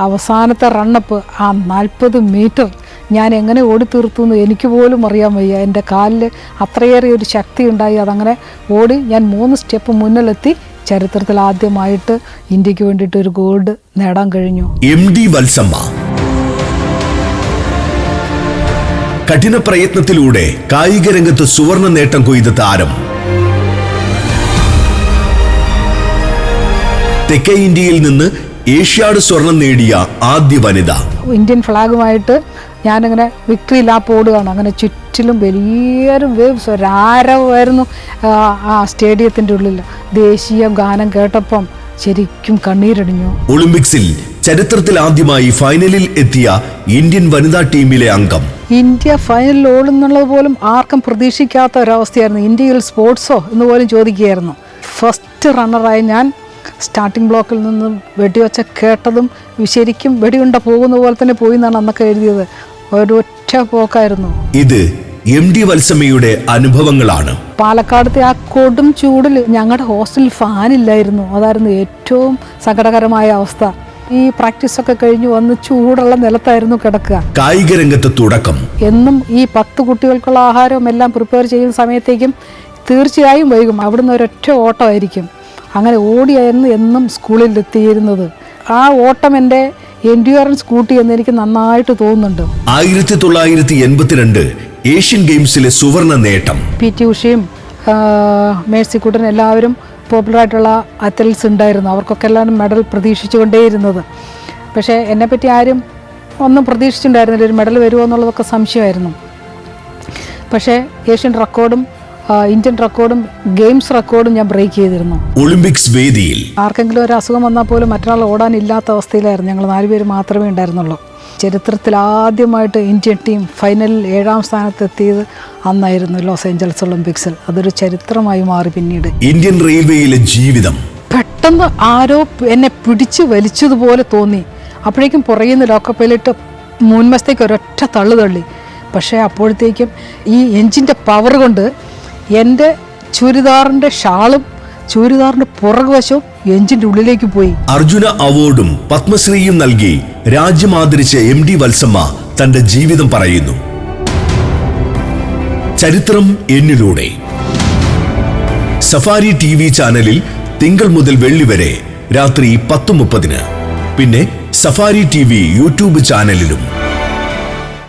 അവസാനത്തെ റണ്ണപ്പ് ആ നാൽപ്പത് മീറ്റർ ഞാൻ എങ്ങനെ ഓടി തീർത്തു എന്ന് എനിക്ക് പോലും അറിയാൻ വയ്യ. എന്റെ കാലിൽ അത്രയേറെ ഒരു ശക്തി ഉണ്ടായി. അതങ്ങനെ ഓടി ഞാൻ മൂന്ന് സ്റ്റെപ്പ് മുന്നിലെത്തി. ചരിത്രത്തിൽ ആദ്യമായിട്ട് ഇന്ത്യയ്ക്ക് വേണ്ടിയിട്ട് ഒരു ഗോൾഡ് നേടാൻ കഴിഞ്ഞു. M D Valsamma. കഠിന പ്രയത്നത്തിലൂടെ കായിക രംഗത്ത് സുവർണ നേട്ടം കൊയ്ത താരം. തെക്കേ ഇന്ത്യയിൽ നിന്ന് ഏഷ്യാഡ് സ്വർണം നേടിയ ആദ്യ വനിത. ഇന്ത്യൻ ഫ്ലാഗുമായിട്ട് ഞാനിങ്ങനെ വിക്ടറി ലാപ്പ് ഓടുകയാണ് അങ്ങനെ ചുറ്റിലും വലിയൊരു വേവ്സ് ഒരാരവായിരുന്നു ആ, ആ സ്റ്റേഡിയത്തിന്റെ ഉള്ളിൽ. ദേശീയ ഗാനം കേട്ടപ്പം ശരിക്കും കണ്ണീരടിഞ്ഞു. ഒളിമ്പിക്സിൽ ചരിത്രത്തിൽ ആദ്യമായി ഫൈനലിൽ എത്തിയ ഇന്ത്യൻ വനിതാ ടീമിലെ അംഗം. ഇന്ത്യ ഫൈനലിൽ ഓടുന്നുള്ളത് പോലും ആർക്കും പ്രതീക്ഷിക്കാത്ത ഒരവസ്ഥയായിരുന്നു. ഇന്ത്യയിൽ സ്പോർട്സോ എന്ന് പോലും ചോദിക്കുകയായിരുന്നു. ഫസ്റ്റ് റണ്ണറായി ഞാൻ സ്റ്റാർട്ടിംഗ് ബ്ലോക്കിൽ നിന്ന് വെടിവെച്ച കേട്ടതും ശരിക്കും വെടിയുണ്ട പോകുന്ന പോലെ തന്നെ പോയി എന്നാണ് അന്നൊക്കെ എഴുതിയത്. ഒരൊറ്റ പോക്കായിരുന്നു ഇത് എം ഡി വത്സമ്മയുടെ അനുഭവങ്ങളാണ്. പാലക്കാടത്തെ ആ കൊടും ചൂടിൽ ഞങ്ങളുടെ ഹോസ്റ്റലിൽ ഫാനില്ലായിരുന്നു അതായിരുന്നു ഏറ്റവും സങ്കടകരമായ അവസ്ഥ. ഈ പ്രാക്ടീസ് ഒക്കെ കഴിഞ്ഞ് വന്ന് ചൂടുള്ള നിലത്തായിരുന്നു കിടക്കുക. കായിക രംഗത്ത് തുടക്കം. എന്നും ഈ പത്ത് കുട്ടികൾക്കുള്ള ആഹാരവും എല്ലാം പ്രിപ്പയർ ചെയ്യുന്ന സമയത്തേക്കും തീർച്ചയായും വൈകും. അവിടുന്ന് ഒരൊറ്റ ഓട്ടമായിരിക്കും. അങ്ങനെ ഓടിയായിരുന്നു എന്നും സ്കൂളിൽ എത്തിയിരുന്നത്. ആ ഓട്ടം എന്റെ എൻഡ്യൂറൻസ് കൂട്ടി എന്ന് എനിക്ക് നന്നായിട്ട് തോന്നുന്നുണ്ട്. ആയിരത്തി തൊള്ളായിരത്തി എൺപത്തിരണ്ട് ഏഷ്യൻ ഗെയിംസിലെ സുവർണ നേട്ടം. പി. ടി. ഉഷയും മേഴ്സി മേഴ്സിക്കുട്ടനും എല്ലാവരും പോപ്പുലറായിട്ടുള്ള അത്ലറ്റ്സ് ഉണ്ടായിരുന്നു. അവർക്കൊക്കെ എല്ലാവരും മെഡൽ പ്രതീക്ഷിച്ചുകൊണ്ടേയിരുന്നത്. പക്ഷേ എന്നെപ്പറ്റി ആരും ഒന്നും പ്രതീക്ഷിച്ചിട്ടുണ്ടായിരുന്നില്ല. ഒരു മെഡൽ വരുമോ എന്നുള്ളതൊക്കെ സംശയമായിരുന്നു. പക്ഷേ ഏഷ്യൻ റെക്കോർഡും ഇന്ത്യൻ റെക്കോർഡും ഗെയിംസ് റെക്കോർഡും ഞാൻ ബ്രേക്ക് ചെയ്തിരുന്നു. ഒളിമ്പിക്സ് വേദിയിൽ. ആർക്കെങ്കിലും ഒരു അസുഖം വന്നാൽ പോലും മറ്റൊരാൾ ഓടാനില്ലാത്ത അവസ്ഥയിലായിരുന്നു ഞങ്ങൾ നാലുപേര് മാത്രമേ ഉണ്ടായിരുന്നുള്ളൂ. ചരിത്രത്തിൽ ആദ്യമായിട്ട് ഇന്ത്യൻ ടീം ഫൈനലിൽ ഏഴാം സ്ഥാനത്തെത്തിയത് അന്നായിരുന്നു ലോസ് ഏഞ്ചൽസ് ഒളിമ്പിക്സിൽ അതൊരു ചരിത്രമായി മാറി പിന്നീട്. ഇന്ത്യൻ റെയിൽവേയിലെ ജീവിതം. പെട്ടെന്ന് ആരോ എന്നെ പിടിച്ചു വലിച്ചതുപോലെ തോന്നി. അപ്പോഴേക്കും പുറകിൽ നിന്ന് ലോക്കോ പൈലറ്റ് മുൻവശത്തേക്ക് ഒരൊറ്റ തള്ളു തള്ളി. പക്ഷേ അപ്പോഴത്തേക്കും ഈ എഞ്ചിന്റെ പവർ കൊണ്ട് എന്റെ ചുരിദാറിന്റെ ഷാളും ചുരിദാറിന്റെ പുറകുവശവും എഞ്ചിന്റെ ഉള്ളിലേക്ക് പോയി. അർജുന അവാർഡും പത്മശ്രീയും നൽകി രാജ്യം ആദരിച്ച എം ഡി വത്സമ്മ തന്റെ ജീവിതം പറയുന്നു. ചരിത്രം എന്നിലൂടെ. സഫാരി ടി വി ചാനലിൽ തിങ്കൾ മുതൽ വെള്ളി വരെ രാത്രി പത്ത് മുപ്പതിന്. പിന്നെ സഫാരി ടി വി യൂട്യൂബ് ചാനലിലും.